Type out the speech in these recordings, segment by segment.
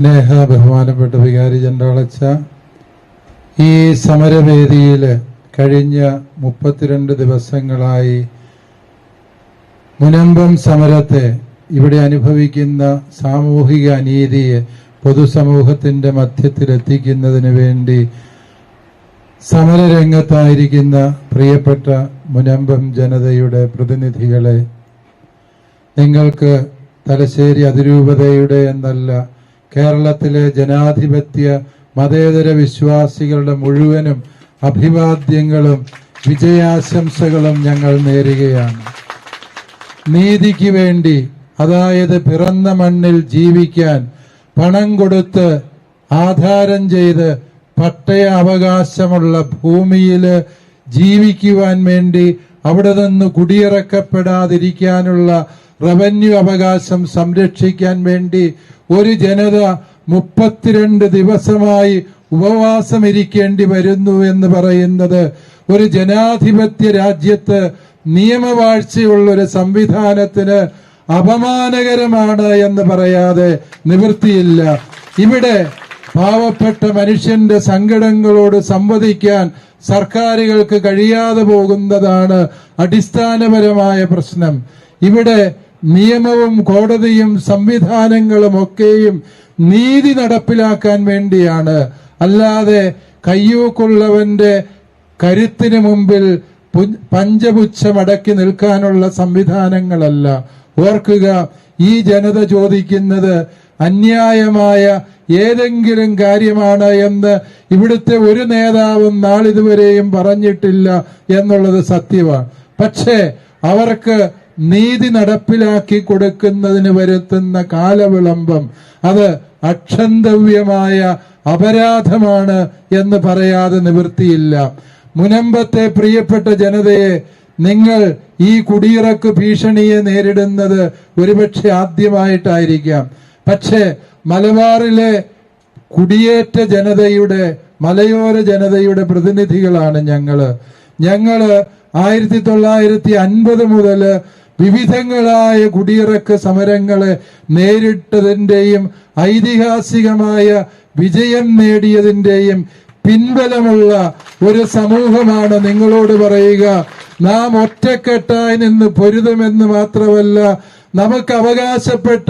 സ്നേഹ ബഹുമാനപ്പെട്ട വികാരി ചണ്ടാളച്ച ഈ സമരവേദിയിൽ കഴിഞ്ഞ മുപ്പത്തിരണ്ട് ദിവസങ്ങളായി മുനമ്പം സമരത്തെ ഇവിടെ അനുഭവിക്കുന്ന സാമൂഹിക അനീതിയെ പൊതുസമൂഹത്തിന്റെ മധ്യത്തിലെത്തിക്കുന്നതിന് വേണ്ടി സമരരംഗത്തായിരിക്കുന്ന പ്രിയപ്പെട്ട മുനമ്പം ജനതയുടെ പ്രതിനിധികളെ നിങ്ങൾക്ക് തലശ്ശേരി അതിരൂപതയുടെ എന്നല്ല കേരളത്തിലെ ജനാധിപത്യ മതേതര വിശ്വാസികളുടെ മുഴുവനും അഭിവാദ്യങ്ങളും വിജയാശംസകളും ഞങ്ങൾ നേരുകയാണ്. നീതിക്ക് വേണ്ടി അതായത് പിറന്ന മണ്ണിൽ ജീവിക്കാൻ പണം കൊടുത്ത് ആധാരം ചെയ്ത് പട്ടയ അവകാശമുള്ള ഭൂമിയിൽ ജീവിക്കുവാൻ വേണ്ടി അവിടെ നിന്ന് കുടിയിറക്കപ്പെടാതിരിക്കാനുള്ള റവന്യൂ അവകാശം സംരക്ഷിക്കാൻ വേണ്ടി ഒരു ജനത മുപ്പത്തിരണ്ട് ദിവസമായി ഉപവാസം ഇരിക്കേണ്ടി വരുന്നു എന്ന് പറയുന്നത് ഒരു ജനാധിപത്യ രാജ്യത്ത് നിയമവാഴ്ചയുള്ള ഒരു സംവിധാനത്തിന് അപമാനകരമാണ് എന്ന് പറയാതെ നിവൃത്തിയില്ല. ഇവിടെ പാവപ്പെട്ട മനുഷ്യന്റെ സങ്കടങ്ങളോട് സംവദിക്കാൻ സർക്കാരുകൾക്ക് കഴിയാതെ പോകുന്നതാണ് അടിസ്ഥാനപരമായ പ്രശ്നം. ഇവിടെ നിയമവും കോടതിയും സംവിധാനങ്ങളും ഒക്കെയും നീതി നടപ്പിലാക്കാൻ വേണ്ടിയാണ്. അല്ലാതെ കയ്യൂക്കുള്ളവന്റെ കരുത്തിന് മുമ്പിൽ പഞ്ചപുച്ഛം പഞ്ചപുച്ഛമടക്കി നിൽക്കാനുള്ള സംവിധാനങ്ങളല്ല. ഓർക്കുക ഈ ജനത ചോദിക്കുന്നത് അന്യായമായ ഏതെങ്കിലും കാര്യമാണ് എന്ന് ഇവിടുത്തെ ഒരു നേതാവും നാളിതുവരെയും പറഞ്ഞിട്ടില്ല എന്നുള്ളത് സത്യമാണ് പക്ഷേ അവർക്ക് നീതി നടപ്പിലാക്കി കൊടുക്കുന്നതിന് വരുത്തുന്ന കാലവിളംബം അത് അക്ഷന്തവ്യമായ അപരാധമാണ് എന്ന് പറയാതെ നിവൃത്തിയില്ല. മുനമ്പത്തെ പ്രിയപ്പെട്ട ജനതയെ നിങ്ങൾ ഈ കുടിയിറക്ക് ഭീഷണിയെ നേരിടുന്നത് ഒരുപക്ഷെ ആദ്യമായിട്ടായിരിക്കാം. പക്ഷേ മലബാറിലെ കുടിയേറ്റ ജനതയുടെ മലയോര ജനതയുടെ പ്രതിനിധികളാണ് ഞങ്ങൾ. ഞങ്ങൾ ആയിരത്തി തൊള്ളായിരത്തി അൻപത് മുതൽ വിവിധങ്ങളായ കുടിയിറക്ക് സമരങ്ങളെ നേരിട്ടതിന്റെയും ഐതിഹാസികമായ വിജയം നേടിയതിന്റെയും പിൻബലമുള്ള ഒരു സമൂഹമാണ് നിങ്ങളോട് പറയുക. നാം ഒറ്റക്കെട്ടായി നിന്ന് പൊരുതുമെന്ന് മാത്രമല്ല നമുക്ക് അവകാശപ്പെട്ട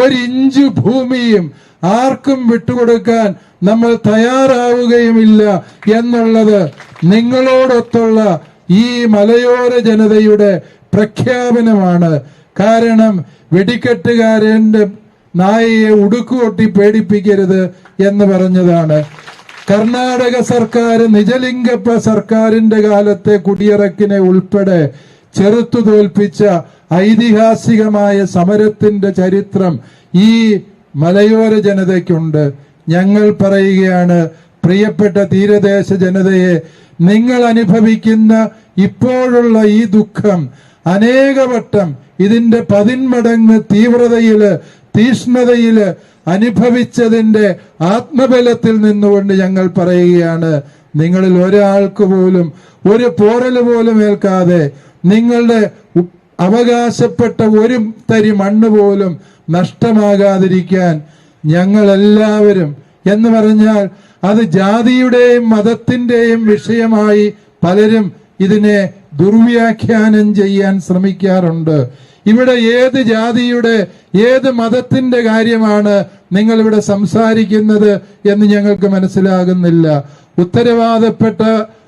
ഒരിഞ്ച് ഭൂമിയും ആർക്കും വിട്ടുകൊടുക്കാൻ നമ്മൾ തയ്യാറാവുകയുമില്ല എന്നുള്ളത് നിങ്ങളോടൊത്തുള്ള ഈ മലയോര ജനതയുടെ പ്രഖ്യാപനമാണ്. കാരണം വെടിക്കെട്ടുകാരന്റെ നായയെ ഉടുക്കുകൊട്ടി പേടിപ്പിക്കരുത് എന്ന് പറഞ്ഞതാണ്. കർണാടക സർക്കാർ നിജലിംഗപ്പ സർക്കാരിന്റെ കാലത്തെ കുടിയിറക്കിനെ ഉൾപ്പെടെ ചെറുത്തു തോൽപ്പിച്ച ഐതിഹാസികമായ സമരത്തിന്റെ ചരിത്രം ഈ മലയോര ജനതയ്ക്കുണ്ട്. ഞങ്ങൾ പറയുകയാണ് പ്രിയപ്പെട്ട തീരദേശ ജനതയെ നിങ്ങൾ അനുഭവിക്കുന്ന ഇപ്പോഴുള്ള ഈ ദുഃഖം അനേകവട്ടം ഇതിന്റെ പതിന്മടങ്ങ് തീവ്രതയിൽ തീഷ്ണതയിൽ അനുഭവിച്ചതിന്റെ ആത്മബലത്തിൽ നിന്നുകൊണ്ട് ഞങ്ങൾ പറയുകയാണ് നിങ്ങളിൽ ഒരാൾക്ക് പോലും ഒരു പോറൽ പോലും ഏൽക്കാതെ നിങ്ങളുടെ അവകാശപ്പെട്ട ഒരു തരി മണ്ണ് പോലും നഷ്ടമാകാതിരിക്കാൻ ഞങ്ങളെല്ലാവരും എന്ന് പറഞ്ഞാൽ അത് ജാതിയുടെയും മതത്തിന്റെയും വിഷയമായി പലരും ഇതിനെ ദുർവ്യാഖ്യാനം ചെയ്യാൻ ശ്രമിക്കാറുണ്ട്. ഇവിടെ ഏത് ജാതിയുടെ ഏത് മതത്തിന്റെ കാര്യമാണ് നിങ്ങൾ ഇവിടെ സംസാരിക്കുന്നത് എന്ന് ഞങ്ങൾക്ക് മനസ്സിലാകുന്നില്ല. ഉത്തരവാദപ്പെട്ട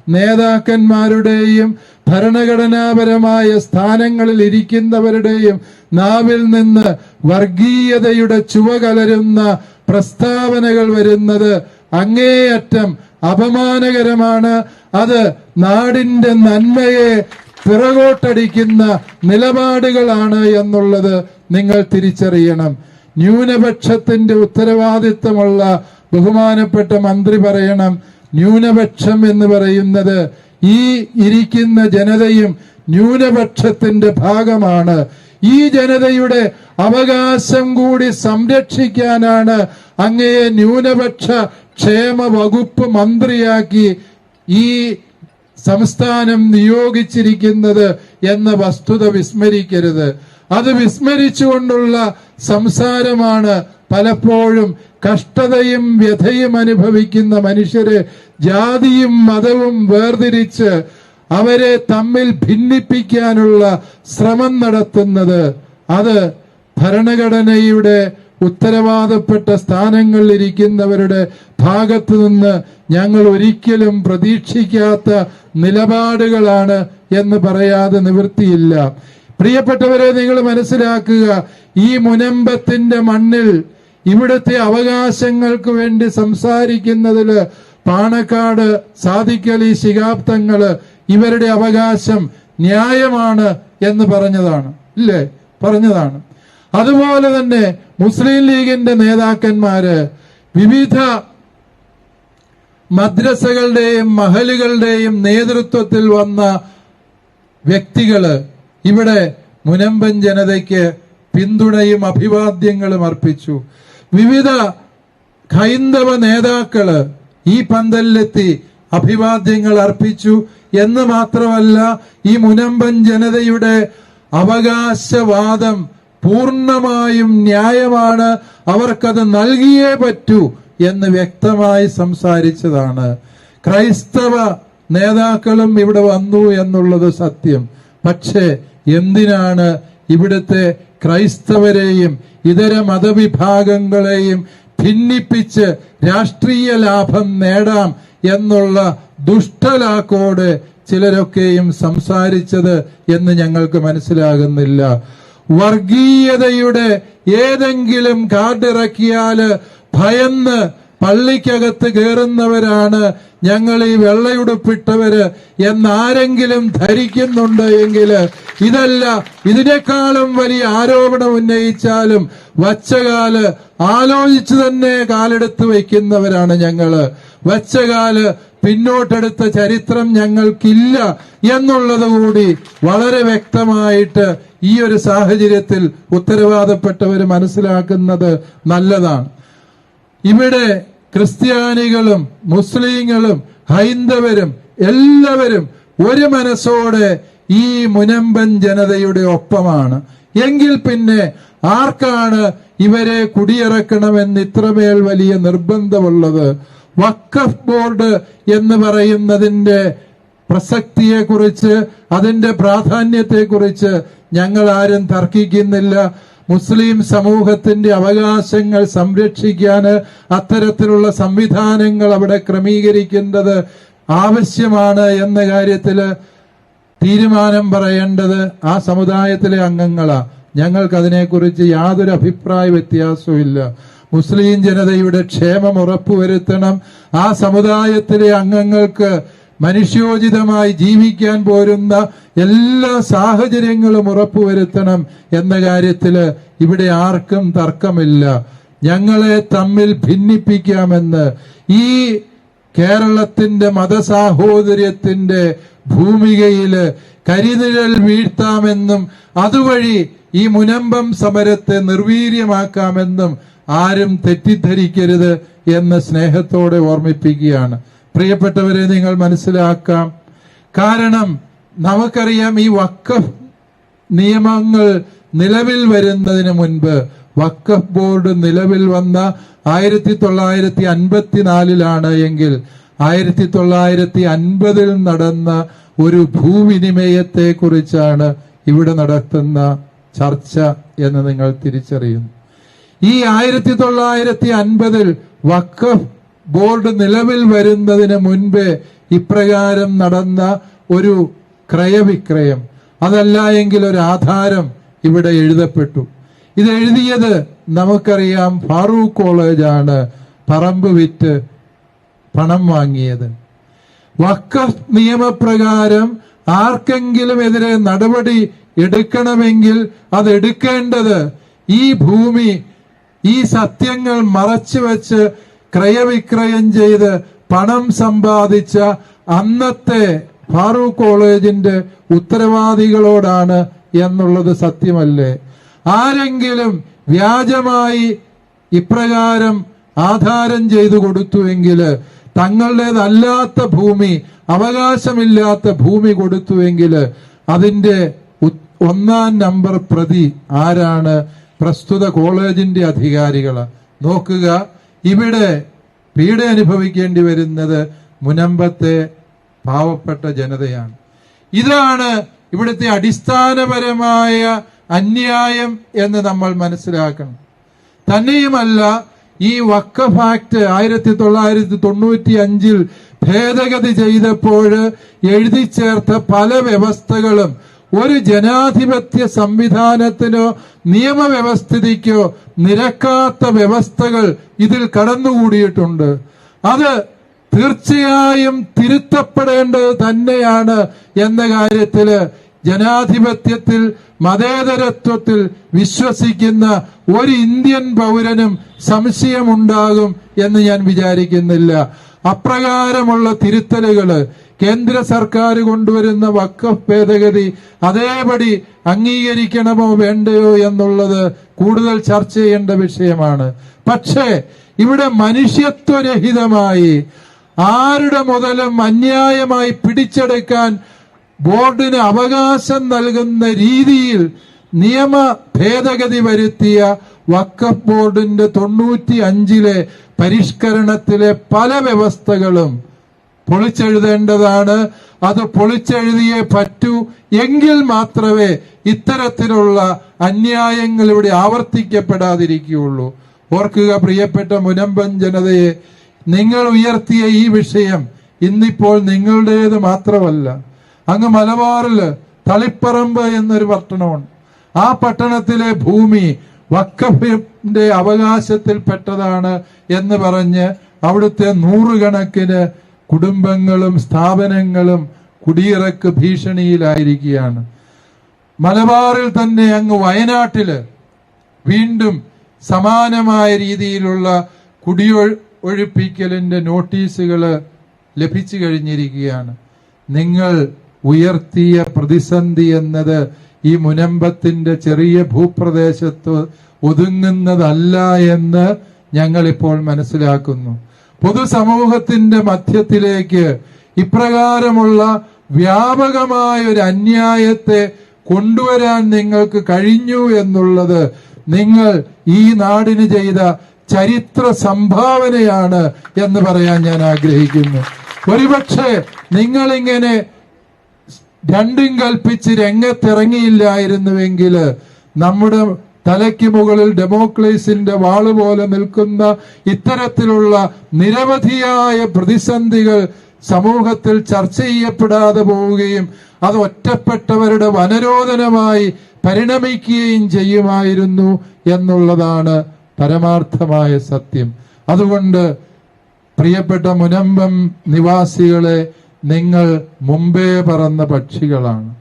നേതാക്കന്മാരുടെയും ഭരണഘടനാപരമായ സ്ഥാനങ്ങളിൽ ഇരിക്കുന്നവരുടെയും നാവിൽ നിന്ന് വർഗീയതയുടെ ചുവ കലരുന്ന പ്രസ്താവനകൾ വരുന്നത് അങ്ങേയറ്റം അപമാനകരമാണ്. അത് നാടിന്റെ നന്മയെ പിറകോട്ടടിക്കുന്ന നിലപാടുകളാണ് എന്നുള്ളത് നിങ്ങൾ തിരിച്ചറിയണം. ന്യൂനപക്ഷത്തിന്റെ ഉത്തരവാദിത്തമുള്ള ബഹുമാനപ്പെട്ട മന്ത്രി പറയണം. ന്യൂനപക്ഷം എന്ന് പറയുന്നത് ഈ ഇരിക്കുന്ന ജനതയും ന്യൂനപക്ഷത്തിന്റെ ഭാഗമാണ്. ഈ ജനതയുടെ അവകാശം കൂടി സംരക്ഷിക്കാനാണ് അങ്ങയെ ന്യൂനപക്ഷ ക്ഷേമ വകുപ്പ് മന്ത്രിയാക്കി ഈ സംസ്ഥാനം നിയോഗിച്ചിരിക്കുന്നത് എന്ന വസ്തുത വിസ്മരിക്കരുത്. അത് വിസ്മരിച്ചുകൊണ്ടുള്ള സംസാരമാണ് പലപ്പോഴും കഷ്ടതയും വ്യഥയും അനുഭവിക്കുന്ന മനുഷ്യരെ ജാതിയും മതവും വേർതിരിച്ച് അവരെ തമ്മിൽ ഭിന്നിപ്പിക്കാനുള്ള ശ്രമം നടത്തുന്നത് അത് ഭരണഘടനയുടെ ഉത്തരവാദപ്പെട്ട സ്ഥാനങ്ങളിൽ ഇരിക്കുന്നവരുടെ ഭാഗത്തു നിന്ന് ഞങ്ങൾ ഒരിക്കലും പ്രതീക്ഷിക്കാത്ത നിലപാടുകളാണ് എന്ന് പറയാതെ നിവൃത്തിയില്ല. പ്രിയപ്പെട്ടവരെ നിങ്ങൾ മനസ്സിലാക്കുക ഈ മുനമ്പത്തിന്റെ മണ്ണിൽ ഇവിടുത്തെ അവകാശങ്ങൾക്ക് വേണ്ടി സംസാരിക്കുന്നതിൽ പാണക്കാട് സാദിഖലി ശിഹാബ് തങ്ങൾ ഇവരുടെ അവകാശം ന്യായമാണ് എന്ന് പറഞ്ഞതാണ്. ഇല്ലേ? പറഞ്ഞതാണ്. അതുപോലെ തന്നെ മുസ്ലിം ലീഗിന്റെ നേതാക്കന്മാര് വിവിധ മദ്രസകളുടെയും മഹലുകളുടെയും നേതൃത്വത്തിൽ വന്ന വ്യക്തികൾ ഇവിടെ മുനമ്പൻ ജനതയ്ക്ക് പിന്തുണയും അഭിവാദ്യങ്ങളും അർപ്പിച്ചു. വിവിധ ഹൈന്ദവ നേതാക്കൾ ഈ പന്തലിലെത്തി അഭിവാദ്യങ്ങൾ അർപ്പിച്ചു. എന്ന് മാത്രമല്ല ഈ മുനമ്പൻ ജനതയുടെ അവകാശവാദം പൂർണമായും ന്യായമാണ്. അവർക്കത് നൽകിയേ പറ്റൂ എന്ന് വ്യക്തമായി സംസാരിച്ചതാണ്. ക്രൈസ്തവ നേതാക്കളും ഇവിടെ വന്നു എന്നുള്ളത് സത്യം. പക്ഷേ എന്തിനാണ് ഇവിടുത്തെ ക്രൈസ്തവരെയും ഇതര മതവിഭാഗങ്ങളെയും ഭിന്നിപ്പിച്ച് രാഷ്ട്രീയ ലാഭം നേടാം എന്നുള്ള ദുഷ്ടലാക്കോട് ചിലരൊക്കെയും സംസാരിച്ചത് എന്ന് ഞങ്ങൾക്ക് മനസ്സിലാകുന്നില്ല. വർഗീയതയുടെ ഏതെങ്കിലും കാർഡിറക്കിയാൽ ഭയന്ന് പള്ളിക്കകത്ത് കയറുന്നവരാണ് ഞങ്ങൾ ഈ വെള്ളയുടുപ്പിട്ടവര് എന്നാരെങ്കിലും ധരിക്കുന്നുണ്ട് എങ്കിൽ ഇതല്ല ഇതിനേക്കാളും വലിയ ആരോപണം ഉന്നയിച്ചാലും വച്ചകാൽ ആലോചിച്ചു തന്നെ കാലെടുത്ത് വയ്ക്കുന്നവരാണ് ഞങ്ങൾ വച്ചകാൽ പിന്നോട്ടെടുത്ത ചരിത്രം ഞങ്ങൾക്കില്ല എന്നുള്ളത് കൂടി വളരെ വ്യക്തമായിട്ട് ഈ ഒരു സാഹചര്യത്തിൽ ഉത്തരവാദപ്പെട്ടവർ മനസ്സിലാക്കുന്നത് നല്ലതാണ്. ഇവിടെ ക്രിസ്ത്യാനികളും മുസ്ലിങ്ങളും ഹൈന്ദവരും എല്ലാവരും ഒരു മനസ്സോടെ ഈ മുനമ്പൻ ജനതയുടെ ഒപ്പമാണ്. എങ്കിൽ പിന്നെ ആർക്കാണ് ഇവരെ കുടിയിറക്കണമെന്ന് ഇത്രമേൽ വലിയ നിർബന്ധമുള്ളത്? വക്കഫ് ബോർഡ് എന്ന് പറയുന്നതിന്റെ പ്രസക്തിയെക്കുറിച്ച് അതിന്റെ പ്രാധാന്യത്തെക്കുറിച്ച് ഞങ്ങൾ ആരും തർക്കിക്കുന്നില്ല. മുസ്ലിം സമൂഹത്തിന്റെ അവകാശങ്ങൾ സംരക്ഷിക്കാൻ അത്തരത്തിലുള്ള സംവിധാനങ്ങൾ അവിടെ ക്രമീകരിക്കേണ്ടത് ആവശ്യമാണ് എന്ന കാര്യത്തിൽ തീരുമാനം പറയേണ്ടത് ആ സമുദായത്തിലെ അംഗങ്ങളാ. ഞങ്ങൾക്ക് അതിനെക്കുറിച്ച് യാതൊരു അഭിപ്രായ വ്യത്യാസവും ഇല്ല മുസ്ലിം ജനതയുടെ ക്ഷേമം ഉറപ്പുവരുത്തണം. ആ സമുദായത്തിലെ അംഗങ്ങൾക്ക് മനുഷ്യോചിതമായി ജീവിക്കാൻ പോരുന്ന എല്ലാ സാഹചര്യങ്ങളും ഉറപ്പുവരുത്തണം എന്ന കാര്യത്തിൽ ഇവിടെ ആർക്കും തർക്കമില്ല. ഞങ്ങളെ തമ്മിൽ ഭിന്നിപ്പിക്കാമെന്ന് ഈ കേരളത്തിന്റെ മതസാഹോദര്യത്തിന്റെ ഭൂമികയിൽ കരിനിഴൽ വീഴ്ത്താമെന്നും അതുവഴി ഈ മുനമ്പം സമരത്തെ നിർവീര്യമാക്കാമെന്നും ആരും തെറ്റിദ്ധരിക്കരുത് എന്ന് സ്നേഹത്തോടെ ഓർമ്മിപ്പിക്കുകയാണ്. പ്രിയപ്പെട്ടവരെ നിങ്ങൾ മനസ്സിലാക്കാം. കാരണം നമുക്കറിയാം ഈ വക്കഫ് നിയമങ്ങൾ നിലവിൽ വരുന്നതിന് മുൻപ് വക്കഫ് ബോർഡ് നിലവിൽ വന്ന ആയിരത്തി തൊള്ളായിരത്തി അൻപത്തിനാലിലാണ് എങ്കിൽ ആയിരത്തി തൊള്ളായിരത്തി അൻപതിൽ നടന്ന ഒരു ഭൂവിനിമയത്തെ കുറിച്ചാണ് ഇവിടെ നടത്തുന്ന ചർച്ച എന്ന് നിങ്ങൾ തിരിച്ചറിയുന്നു. ഈ ആയിരത്തി തൊള്ളായിരത്തി അൻപതിൽ വഖഫ് ബോർഡ് നിലവിൽ വരുന്നതിന് മുൻപേ ഇപ്രകാരം നടന്ന ഒരു ക്രയവിക്രയം. അതല്ല എങ്കിൽ ഒരു ആധാരം ഇവിടെ എഴുതപ്പെട്ടു. ഇത് എഴുതിയത് നമുക്കറിയാം ഫാറൂഖ് കോളേജാണ് പറമ്പ് വിറ്റ് പണം വാങ്ങിയത്. വക്കഫ് നിയമപ്രകാരം ആർക്കെങ്കിലും എതിരെ നടപടി എടുക്കണമെങ്കിൽ അത് എടുക്കേണ്ടത് ഈ ഭൂമി ഈ സത്യങ്ങൾ മറച്ചു വെച്ച് ക്രയവിക്രയം ചെയ്ത് പണം സമ്പാദിച്ച അന്നത്തെ ഫാറൂഖ് കോളേജിന്റെ ഉത്തരവാദികളോടാണ് എന്നുള്ളത് സത്യമല്ലേ? ആരെങ്കിലും വ്യാജമായി ഇപ്രകാരം ആധാരം ചെയ്തു കൊടുത്തുവെങ്കിൽ തങ്ങളുടേതല്ലാത്ത ഭൂമി അവകാശമില്ലാത്ത ഭൂമി കൊടുത്തുവെങ്കിൽ അതിന്റെ ഒന്നാം നമ്പർ പ്രതി ആരാണ്? പ്രസ്തുത കോളേജിന്റെ അധികാരികൾ നോക്കുക. ഇവിടെ പീഡ അനുഭവിക്കേണ്ടി വരുന്നത് മുനമ്പത്തെ പാവപ്പെട്ട ജനതയാണ്. ഇതാണ് ഇവിടുത്തെ അടിസ്ഥാനപരമായ അന്യായം എന്ന് നമ്മൾ മനസ്സിലാക്കണം. തന്നെയുമല്ല ഈ വക്ക ആക്ട് ആയിരത്തി തൊള്ളായിരത്തി തൊണ്ണൂറ്റി അഞ്ചിൽ ഭേദഗതി ചെയ്തപ്പോൾ എഴുതി ചേർത്ത പല വ്യവസ്ഥകളും ഒരു ജനാധിപത്യ സംവിധാനത്തിനോ നിയമവ്യവസ്ഥിതിക്കോ നിരക്കാത്ത വ്യവസ്ഥകൾ ഇതിൽ കടന്നുകൂടിയിട്ടുണ്ട്. അത് തീർച്ചയായും തിരുത്തപ്പെടേണ്ടത് തന്നെയാണ് എന്ന കാര്യത്തിൽ ജനാധിപത്യത്തിൽ മതേതരത്വത്തിൽ വിശ്വസിക്കുന്ന ഒരു ഇന്ത്യൻ പൗരനും സംശയമുണ്ടാകും എന്ന് ഞാൻ വിചാരിക്കുന്നില്ല. അപ്രകാരമുള്ള തിരുത്തലുകൾ കേന്ദ്ര സർക്കാർ കൊണ്ടുവരുന്ന വക്കഫ് ഭേദഗതി അതേപടി അംഗീകരിക്കണമോ വേണ്ടയോ എന്നുള്ളത് കൂടുതൽ ചർച്ച ചെയ്യേണ്ട വിഷയമാണ്. പക്ഷേ ഇവിടെ മനുഷ്യത്വരഹിതമായി ആരുടെ മുതലും അന്യായമായി പിടിച്ചെടുക്കാൻ ബോർഡിന് അവകാശം നൽകുന്ന രീതിയിൽ നിയമ ഭേദഗതി വരുത്തിയ വക്കഫ് ബോർഡിന്റെ തൊണ്ണൂറ്റി അഞ്ചിലെ പരിഷ്കരണത്തിലെ പല വ്യവസ്ഥകളും പൊളിച്ചെഴുതേണ്ടതാണ്. അത് പൊളിച്ചെഴുതിയേ പറ്റൂ. എങ്കിൽ മാത്രമേ ഇത്തരത്തിലുള്ള അന്യായങ്ങൾ ഇവിടെ ആവർത്തിക്കപ്പെടാതിരിക്കുകയുള്ളൂ. ഓർക്കുക പ്രിയപ്പെട്ട മുനമ്പൻ ജനതയെ നിങ്ങൾ ഉയർത്തിയ ഈ വിഷയം ഇന്നിപ്പോൾ നിങ്ങളുടേത് മാത്രമല്ല. അങ്ങ് മലബാറിൽ തളിപ്പറമ്പ് എന്നൊരു പട്ടണമുണ്ട്. ആ പട്ടണത്തിലെ ഭൂമി വക്കഫിന്റെ അവകാശത്തിൽപ്പെട്ടതാണ് എന്ന് പറഞ്ഞ് അവിടുത്തെ നൂറുകണക്കിന് കുടുംബങ്ങളും സ്ഥാപനങ്ങളും കുടിയിറക്ക് ഭീഷണിയിലായിരിക്കുകയാണ്. മലബാറിൽ തന്നെ അങ്ങ് വയനാട്ടിൽ വീണ്ടും സമാനമായ രീതിയിലുള്ള കുടിയൊ ഒഴിപ്പിക്കലിന്റെ നോട്ടീസുകൾ ലഭിച്ചു കഴിഞ്ഞിരിക്കുകയാണ്. നിങ്ങൾ ഉയർത്തിയ പ്രതിസന്ധി എന്നത് ഈ മുനമ്പത്തിന്റെ ചെറിയ ഭൂപ്രദേശത്ത് ഒതുങ്ങുന്നതല്ല എന്ന് ഞങ്ങൾ ഇപ്പോൾ മനസ്സിലാക്കുന്നു. പൊതുസമൂഹത്തിന്റെ മധ്യത്തിലേക്ക് ഇപ്രകാരമുള്ള വ്യാപകമായ ഒരു അന്യായത്തെ കൊണ്ടുവരാൻ നിങ്ങൾക്ക് കഴിഞ്ഞു എന്നുള്ളത് നിങ്ങൾ ഈ നാടിന് ചെയ്ത ചരിത്ര സംഭാവനയാണ് എന്ന് പറയാൻ ഞാൻ ആഗ്രഹിക്കുന്നു. ഒരുപക്ഷെ നിങ്ങളിങ്ങനെ രണ്ടും കൽപ്പിച്ച് രംഗത്തിറങ്ങിയില്ലായിരുന്നുവെങ്കിൽ നമ്മുടെ തലയ്ക്ക് മുകളിൽ ഡെമോക്രസിന്റെ വാൾ പോലെ നിൽക്കുന്ന ഇത്തരത്തിലുള്ള നിരവധിയായ പ്രതിസന്ധികൾ സമൂഹത്തിൽ ചർച്ച ചെയ്യപ്പെടാതെ പോവുകയും അത് ഒറ്റപ്പെട്ടവരുടെ വനരോധനമായി പരിണമിക്കുകയും ചെയ്യുമായിരുന്നു എന്നുള്ളതാണ് പരമാർത്ഥമായ സത്യം. അതുകൊണ്ട് പ്രിയപ്പെട്ട മുനമ്പം നിവാസികളെ നിങ്ങൾ മുമ്പേ പറന്ന പക്ഷികളാണ്.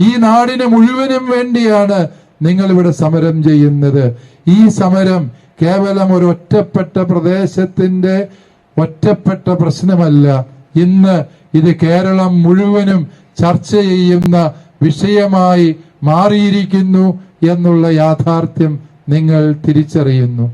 ഈ നാടിന് മുഴുവനും വേണ്ടിയാണ് നിങ്ങൾ ഇവിടെ സമരം ചെയ്യുന്നത്. ഈ സമരം കേവലം ഒരു ഒറ്റപ്പെട്ട പ്രദേശത്തിന്റെ ഒറ്റപ്പെട്ട പ്രശ്നമല്ല. ഇന്ന് ഇത് കേരളം മുഴുവനും ചർച്ച ചെയ്യുന്ന വിഷയമായി മാറിയിരിക്കുന്നു എന്നുള്ള യാഥാർത്ഥ്യം നിങ്ങൾ തിരിച്ചറിയുന്നു.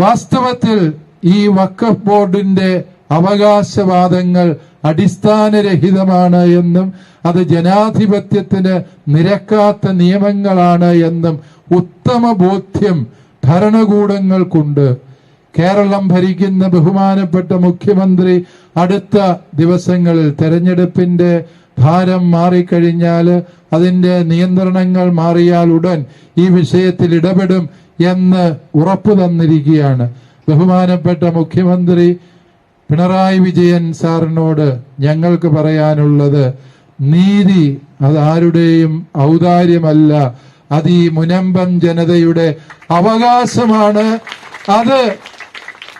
വാസ്തവത്തിൽ ഈ വക്കഫ് ബോർഡിന്റെ അവകാശവാദങ്ങൾ അടിസ്ഥാനരഹിതമാണ് എന്നും അത് ജനാധിപത്യത്തിന് നിരക്കാത്ത നിയമങ്ങളാണ് എന്നും ഉത്തമ ബോധ്യം ഭരണകൂടങ്ങൾക്കുണ്ട്. കേരളം ഭരിക്കുന്ന ബഹുമാനപ്പെട്ട മുഖ്യമന്ത്രി അടുത്ത ദിവസങ്ങളിൽ തെരഞ്ഞെടുപ്പിന്റെ ഭാരം മാറിക്കഴിഞ്ഞാൽ അതിന്റെ നിയന്ത്രണങ്ങൾ മാറിയാൽ ഉടൻ ഈ വിഷയത്തിൽ ഇടപെടും എന്ന് ഉറപ്പു തന്നിരിക്കുകയാണ്. ബഹുമാനപ്പെട്ട മുഖ്യമന്ത്രി പിണറായി വിജയൻ സാറിനോട് ഞങ്ങൾക്ക് പറയാനുള്ളത് നീതി അത് ആരുടെയും ഔദാര്യമല്ല. അത് ഈ മുനമ്പം ജനതയുടെ അവകാശമാണ്. അത്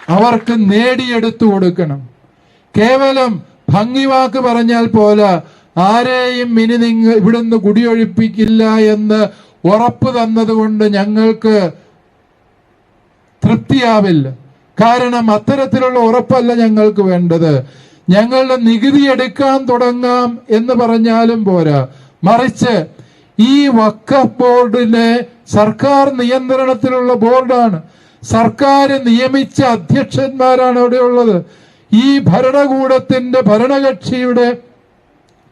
അവർക്ക് നേടിയെടുത്തു കൊടുക്കണം. കേവലം ഭംഗിവാക്ക് പറഞ്ഞാൽ പോലെ ആരെയും ഇനി നിങ്ങൾ ഇവിടുന്ന് കുടിയൊഴിപ്പിക്കില്ല എന്ന് ഉറപ്പ് തന്നതുകൊണ്ട് ഞങ്ങൾക്ക് തൃപ്തിയാവില്ല. കാരണം അത്തരത്തിലുള്ള ഉറപ്പല്ല ഞങ്ങൾക്ക് വേണ്ടത്. ഞങ്ങളുടെ നികുതി എടുക്കാൻ തുടങ്ങാം എന്ന് പറഞ്ഞാലും പോരാ. മറിച്ച് ഈ വക്കഫ് ബോർഡിലെ സർക്കാർ നിയന്ത്രണത്തിലുള്ള ബോർഡാണ്. സർക്കാർ നിയമിച്ച അധ്യക്ഷന്മാരാണ് അവിടെ ഉള്ളത് ഈ ഭരണകൂടത്തിന്റെ ഭരണകക്ഷിയുടെ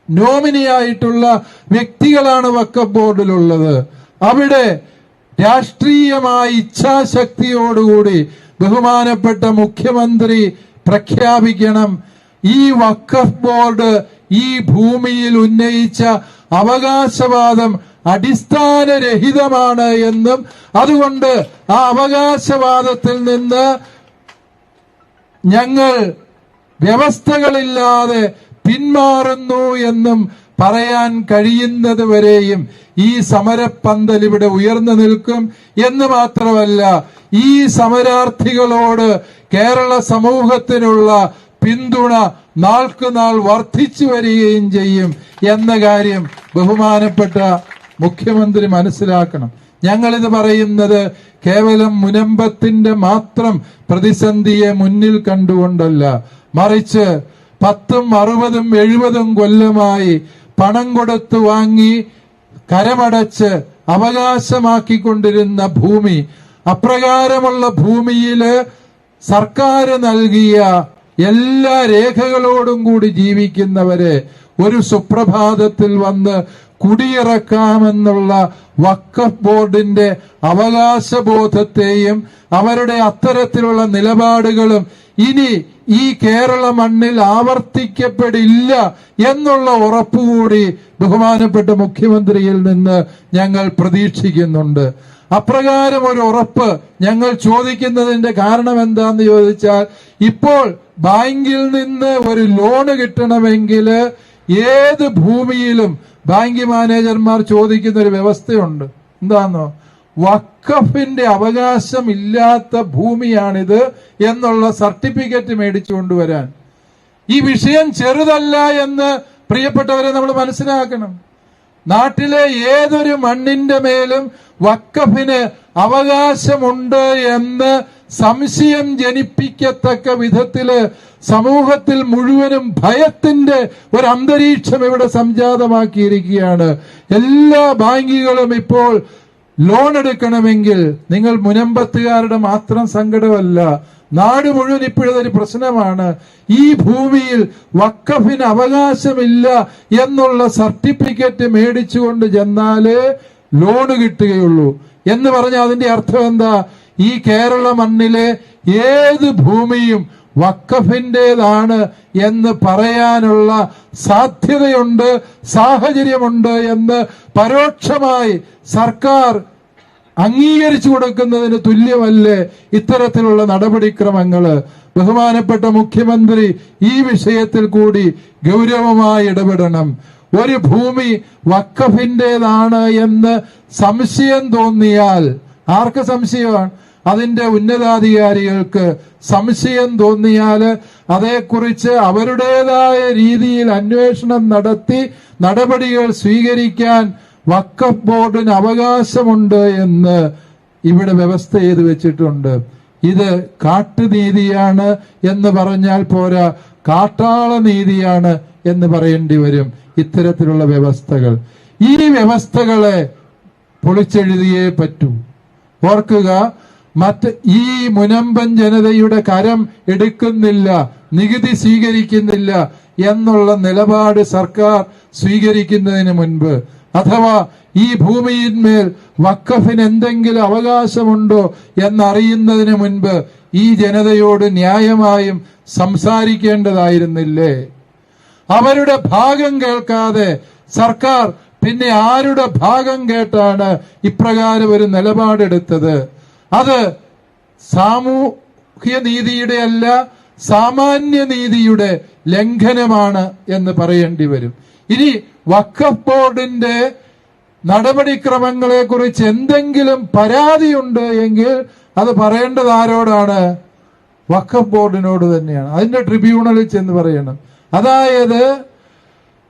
നോമിനിയായിട്ടുള്ള വ്യക്തികളാണ് വക്കഫ് ബോർഡിലുള്ളത്. അവിടെ രാഷ്ട്രീയമായ ഇച്ഛാശക്തിയോടുകൂടി ബഹുമാനപ്പെട്ട മുഖ്യമന്ത്രി പ്രഖ്യാപിക്കണം. ഈ വഖഫ് ബോർഡ് ഈ ഭൂമിയിൽ ഉന്നയിച്ച അവകാശവാദം അടിസ്ഥാനരഹിതമാണ് എന്നും അതുകൊണ്ട് ആ അവകാശവാദത്തിൽ നിന്ന് ഞങ്ങൾ വ്യവസ്ഥകളില്ലാതെ പിന്മാറുന്നു എന്നും പറയാൻ കഴിയുന്നത് വരെയും ഈ സമരപ്പന്തൽ ഇവിടെ ഉയർന്നു നിൽക്കും എന്ന് മാത്രമല്ല ഈ സമരാർത്ഥികളോട് കേരള സമൂഹത്തിനുള്ള പിന്തുണ നാൾക്കുനാൾ വർദ്ധിച്ചു വരികയും ചെയ്യും എന്ന കാര്യം ബഹുമാനപ്പെട്ട മുഖ്യമന്ത്രി മനസ്സിലാക്കണം. ഞങ്ങളിത് പറയുന്നത് കേവലം മുനമ്പത്തിന്റെ മാത്രം പ്രതിസന്ധിയെ മുന്നിൽ കണ്ടുകൊണ്ടല്ല. മറിച്ച് പത്തും അറുപതും എഴുപതും കൊല്ലമായി പണം കൊടുത്തു വാങ്ങി കരമടച്ച് അവകാശമാക്കിക്കൊണ്ടിരുന്ന ഭൂമി അപ്രകാരമുള്ള ഭൂമിയിൽ സർക്കാർ നൽകിയ എല്ലാ രേഖകളോടും കൂടി ജീവിക്കുന്നവരെ ഒരു സുപ്രഭാതത്തിൽ വന്ന് കുടിയിറക്കാമെന്നുള്ള വക്കഫ് ബോർഡിന്റെ അവകാശബോധത്തെയും അവരുടെ അത്തരത്തിലുള്ള നിലപാടുകളും ഇനി ഈ കേരള മണ്ണിൽ ആവർത്തിക്കപ്പെടില്ല എന്നുള്ള ഉറപ്പുകൂടി ബഹുമാനപ്പെട്ട മുഖ്യമന്ത്രിയിൽ നിന്ന് ഞങ്ങൾ പ്രതീക്ഷിക്കുന്നുണ്ട്. അപ്രകാരം ഒരു ഉറപ്പ് ഞങ്ങൾ ചോദിക്കുന്നതിന്റെ കാരണം എന്താന്ന് ചോദിച്ചാൽ ഇപ്പോൾ ബാങ്കിൽ നിന്ന് ഒരു ലോണ് കിട്ടണമെങ്കിൽ ഏത് ഭൂമിയിലും ബാങ്ക് മാനേജർമാർ ചോദിക്കുന്ന ഒരു വ്യവസ്ഥയുണ്ട്. എന്താണോ വക്കഫിന്റെ അവകാശം ഇല്ലാത്ത ഭൂമിയാണിത് എന്നുള്ള സർട്ടിഫിക്കറ്റ് മേടിച്ചു കൊണ്ടുവരാൻ. ഈ വിഷയം ചെറുതല്ല എന്ന് പ്രിയപ്പെട്ടവരെ നമ്മൾ മനസ്സിലാക്കണം. നാട്ടിലെ ഏതൊരു മണ്ണിന്റെ മേലും വക്കഫിന് അവകാശമുണ്ട് എന്ന് സംശയം ജനിപ്പിക്കത്തക്ക വിധത്തിൽ സമൂഹത്തിൽ മുഴുവനും ഭയത്തിന്റെ ഒരു അന്തരീക്ഷം ഇവിടെ സംജാതമാക്കിയിരിക്കുകയാണ്. എല്ലാ ബാങ്കുകളും ഇപ്പോൾ ലോൺ എടുക്കണമെങ്കിൽ നിങ്ങൾ മുനമ്പത്തുകാരുടെ മാത്രം സങ്കടമല്ല. നാട് മുഴുവൻ ഇപ്പോഴതൊരു പ്രശ്നമാണ്. ഈ ഭൂമിയിൽ വക്കഫിന് അവകാശമില്ല എന്നുള്ള സർട്ടിഫിക്കറ്റ് മേടിച്ചുകൊണ്ട് ചെന്നാലേ ലോൺ കിട്ടുകയുള്ളൂ. എന്ന് പറഞ്ഞാൽ അതിന്റെ അർത്ഥം എന്താ? ഈ കേരള മണ്ണിലെ ഏത് ഭൂമിയും വക്കഫിന്റേതാണ് എന്ന് പറയാനുള്ള സാധ്യതയുണ്ട് സാഹചര്യമുണ്ട് എന്ന് പരോക്ഷമായി സർക്കാർ അംഗീകരിച്ചു കൊടുക്കുന്നതിന് തുല്യമല്ലേ ഇത്തരത്തിലുള്ള നടപടിക്രമങ്ങൾ ബഹുമാനപ്പെട്ട മുഖ്യമന്ത്രി ഈ വിഷയത്തിൽ കൂടി ഗൗരവമായി ഇടപെടണം. ഒരു ഭൂമി വക്കഫിന്റെതാണ് എന്ന് സംശയം തോന്നിയാൽ ആർക്ക് സംശയമാണ്? അതിന്റെ ഉന്നതാധികാരികൾക്ക് സംശയം തോന്നിയാൽ അതേക്കുറിച്ച് അവരുടേതായ രീതിയിൽ അന്വേഷണം നടത്തി നടപടികൾ സ്വീകരിക്കാൻ വക്കഫ് ബോർഡിന് അവകാശമുണ്ട് എന്ന് ഇവിടെ വ്യവസ്ഥ ചെയ്തു വെച്ചിട്ടുണ്ട്. ഇത് കാട്ടുനീതിയാണ് എന്ന് പറഞ്ഞാൽ പോരാ കാട്ടാള നീതിയാണ് എന്ന് പറയേണ്ടി വരും ഇത്തരത്തിലുള്ള വ്യവസ്ഥകൾ. ഈ വ്യവസ്ഥകളെ പൊളിച്ചെഴുതിയേ പറ്റൂ. ഓർക്കുക മറ്റ് ഈ മുനമ്പൻ ജനതയുടെ കരം എടുക്കുന്നില്ല നികുതി സ്വീകരിക്കുന്നില്ല എന്നുള്ള നിലപാട് സർക്കാർ സ്വീകരിക്കുന്നതിന് മുൻപ്. അഥവാ ഈ ഭൂമിയിന്മേൽ വക്കഫിന് എന്തെങ്കിലും അവകാശമുണ്ടോ എന്നറിയുന്നതിന് മുൻപ് ഈ ജനതയോട് ന്യായമായും സംസാരിക്കേണ്ടതായിരുന്നില്ലേ? അവരുടെ ഭാഗം കേൾക്കാതെ സർക്കാർ പിന്നെ ആരുടെ ഭാഗം കേട്ടാണ് ഇപ്രകാരം ഒരു നിലപാടെടുത്തത്? അത് സാമൂഹ്യ നീതിയുടെ അല്ല സാമാന്യ നീതിയുടെ ലംഘനമാണ് എന്ന് പറയേണ്ടി വരും. ഇനി വഖഫ് ബോർഡിന്റെ നടപടിക്രമങ്ങളെ കുറിച്ച് എന്തെങ്കിലും പരാതിയുണ്ട് എങ്കിൽ അത് പറയേണ്ടത് ആരോടാണ്? വഖഫ് ബോർഡിനോട് തന്നെയാണ്. അതിന്റെ ട്രിബ്യൂണലിൽ ചെന്ന് പറയണം. അതായത്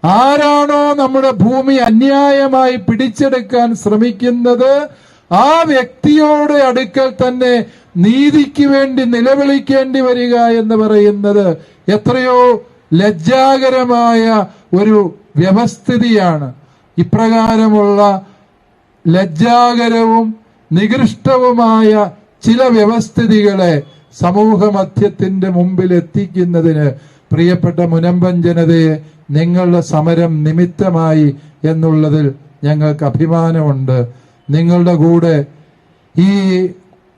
ആരാണോ നമ്മുടെ ഭൂമി അന്യായമായി പിടിച്ചെടുക്കാൻ ശ്രമിക്കുന്നത് ആ വ്യക്തിയോട് അടുക്കൽ തന്നെ നീതിക്ക് വേണ്ടി നിലവിളിക്കേണ്ടി വരിക എന്ന് പറയുന്നത് എത്രയോ ലജ്ജാകരമായ ഒരു വ്യവസ്ഥിതിയാണ്. ഇപ്രകാരമുള്ള ലജ്ജാകരവും നികൃഷ്ടവുമായ ചില വ്യവസ്ഥിതികളെ സമൂഹ മധ്യത്തിന്റെ മുമ്പിൽ എത്തിക്കുന്നതിന് പ്രിയപ്പെട്ട മുനമ്പൻ ജനതയെ നിങ്ങളുടെ സമരം നിമിത്തമായി എന്നുള്ളതിൽ ഞങ്ങൾക്ക് അഭിമാനമുണ്ട്. നിങ്ങളുടെ കൂടെ ഈ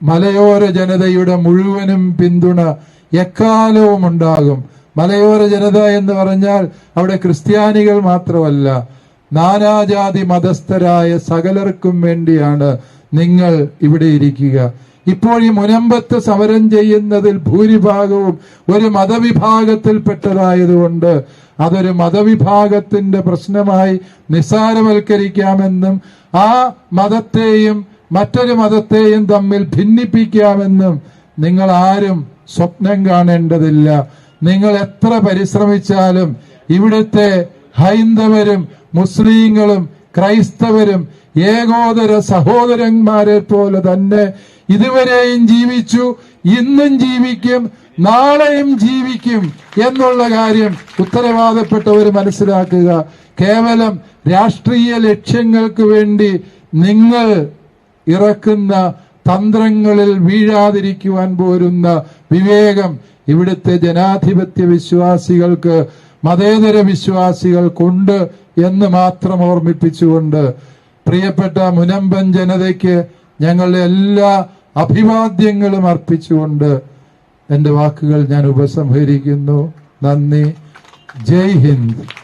മലയോര ജനതയുടെ മുഴുവനും പിന്തുണ എക്കാലവും ഉണ്ടാകും. മലയോര ജനത എന്ന് പറഞ്ഞാൽ അവിടെ ക്രിസ്ത്യാനികൾ മാത്രമല്ല നാനാജാതി മതസ്ഥരായ സകലർക്കും വേണ്ടിയാണ് നിങ്ങൾ ഇവിടെ ഇരിക്കുക. ഇപ്പോൾ ഈ മുനമ്പത്ത് സമരം ചെയ്യുന്നതിൽ ഭൂരിഭാഗവും ഒരു മതവിഭാഗത്തിൽപ്പെട്ടതായതുകൊണ്ട് അതൊരു മതവിഭാഗത്തിന്റെ പ്രശ്നമായി നിസ്സാരവൽക്കരിക്കാമെന്നും ആ മതത്തെയും മറ്റൊരു മതത്തെയും തമ്മിൽ ഭിന്നിപ്പിക്കാമെന്നും നിങ്ങൾ ആരും സ്വപ്നം കാണേണ്ടതില്ല. നിങ്ങൾ എത്ര പരിശ്രമിച്ചാലും ഇവിടുത്തെ ഹൈന്ദവരും മുസ്ലിങ്ങളും ക്രൈസ്തവരും ഏകോദര സഹോദരന്മാരെ പോലെ തന്നെ ഇതുവരെയും ജീവിച്ചു ഇന്നും ജീവിക്കും നാളെയും ജീവിക്കും എന്നുള്ള കാര്യം ഉത്തരവാദപ്പെട്ടവർ മനസ്സിലാക്കുക. കേവലം രാഷ്ട്രീയ ലക്ഷ്യങ്ങൾക്ക് വേണ്ടി നിങ്ങൾ ഇറക്കുന്ന തന്ത്രങ്ങളിൽ വീഴാതിരിക്കുവാൻ പോരുന്ന വിവേകം ഇവിടുത്തെ ജനാധിപത്യ വിശ്വാസികൾക്ക് മതേതര വിശ്വാസികൾക്കുണ്ട് എന്ന് മാത്രം ഓർമ്മിപ്പിച്ചുകൊണ്ട് പ്രിയപ്പെട്ട മുനമ്പൻ ജനതയ്ക്ക് ഞങ്ങളുടെ എല്ലാ അഭിവാദ്യങ്ങളും അർപ്പിച്ചുകൊണ്ട് എന്റെ വാക്കുകൾ ഞാൻ ഉപസംഹരിക്കുന്നു. നന്ദി. ജയ് ഹിന്ദ്.